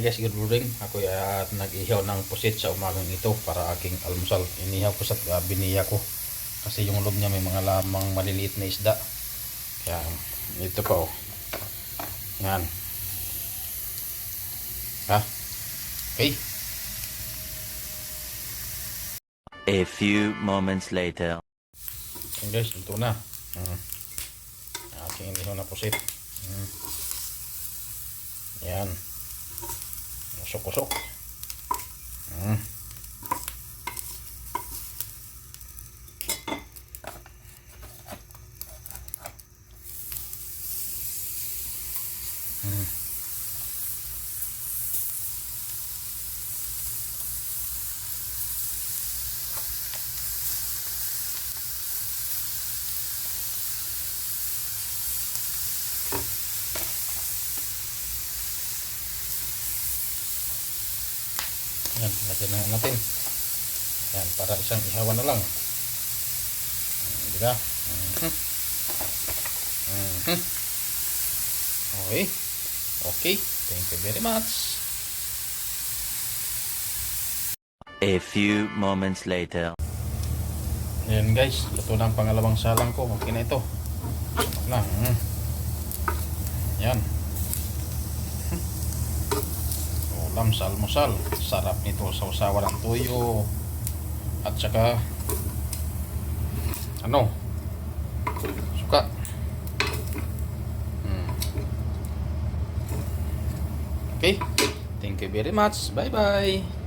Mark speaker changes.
Speaker 1: Hi guys, good morning. Ako ay uh, nag-ihaw ng pusit sa umagang ito para aking almusal. Inihaw ko sa uh, biniya ko. Kasi yung loob niya may mga lamang maliliit na isda. Kaya ito pa oh. Yan. Ha? Okay.
Speaker 2: A few moments later.
Speaker 1: Yan guys, ito na. Mm. Aking inihaw na pusit. Mm. Yan. Usok-usok. Mm. Yan, lagyan na natin. Yan, para isang ihawan na lang. Di ba? Mhm. Mhm. Okay. Okay. Thank you very much.
Speaker 2: A few moments later.
Speaker 1: Yan guys, luto na ang pangalawang salang ko. Okay na ito. Sarap na. Mm. Yan. Mhm. Ulam sa almusal. Sarap nito sa usawa ng tuyo. At saka ano? Suka. Mm. Okay. Thank you very much. Bye-bye.